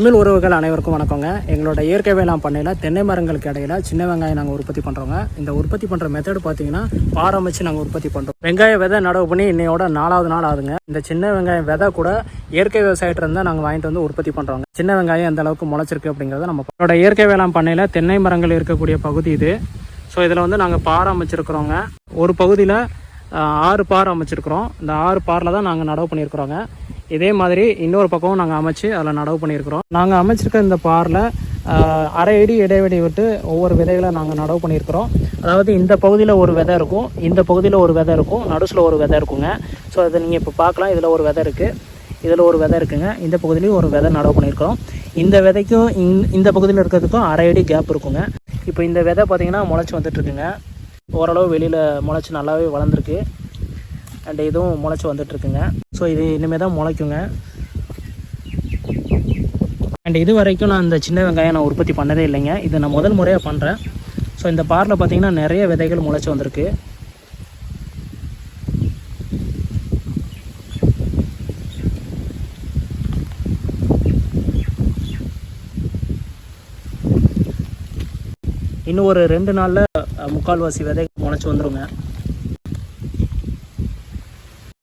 தமிழ் உறவுகள் அனைவருக்கும் வணக்கங்க. எங்களோட இயற்கை வேளாண் பண்ணையில் தென்னை மரங்களுக்கு இடையில சின்ன வெங்காயம் நாங்கள் உற்பத்தி பண்ணுறோங்க இந்த உற்பத்தி பண்ணுற மெத்தடு பார்த்தீங்கன்னா பாரமிச்சு நாங்கள் உற்பத்தி பண்ணுறோம் வெங்காய விதை நடவு பண்ணி இன்னையோட நாலாவது நாள் ஆகுதுங்க. இந்த சின்ன வெங்காயம் விதை கூட இயற்கை விவசாயத்துல இருந்தால் நாங்கள் வாங்கிட்டு வந்து உற்பத்தி பண்ணுறோங்க சின்ன வெங்காயம் எந்த அளவுக்கு முளைச்சிருக்கு அப்படிங்கிறத நம்ம என்னோட இயற்கை வேளாண் பண்ணையில் தென்னை மரங்கள் இருக்கக்கூடிய பகுதி இது. ஸோ இதில் வந்து நாங்கள் பாறை அமைச்சிருக்கிறோங்க. ஒரு பகுதியில் ஆறு பார் அமைச்சிருக்கிறோம். இந்த ஆறு பாரில் தான் நாங்கள் நடவு பண்ணியிருக்கிறோங்க இதே மாதிரி இன்னொரு பக்கமும் நாங்கள் அமைச்சு அதில் நடவு பண்ணியிருக்கிறோம். நாங்கள் அமைச்சிருக்க இந்த பாரில் அரை அடி இடைவெளி விட்டு ஒவ்வொரு விதைகளை நாங்கள் நடவு பண்ணியிருக்கிறோம். அதாவது இந்த பகுதியில் ஒரு விதை இருக்கும் இந்த பகுதியில் ஒரு விதை இருக்கும் நடுசில் ஒரு விதை இருக்குங்க. ஸோ அதை நீங்கள் இப்போ பார்க்கலாம் இதில் ஒரு விதை இருக்குது இதில் ஒரு விதை இருக்குங்க. இந்த பகுதியிலையும் ஒரு விதை நடவு பண்ணியிருக்கிறோம். இந்த விதைக்கும் இந்த- இந்த பகுதியில் இருக்கிறதுக்கும் அரை அடி கேப் இருக்குங்க. இப்போ இந்த விதை பார்த்தீங்கன்னா முளைச்சி வந்துட்டுருக்குங்க ஓரளவு வெளியில் முளைச்சி நல்லாவே வளர்ந்துருக்கு. அண்ட் இதுவும் முளைச்சி வந்துட்டுருக்குங்க. ஸோ இது இனிமேல் தான் முளைக்குங்க. அண்ட் இது வரைக்கும் நான் இந்த சின்ன வெங்காயம் நான் உற்பத்தி பண்ணதே இல்லைங்க. இது நான் முதல் முறையாக பண்ணுறேன் ஸோ இந்த பாரில் பார்த்தீங்கன்னா நிறைய விதைகள் முளைச்சி வந்திருக்கு. இன்னும் ஒரு ரெண்டு நாளில் முக்கால்வாசி விதை முளைச்சி வந்துருங்க.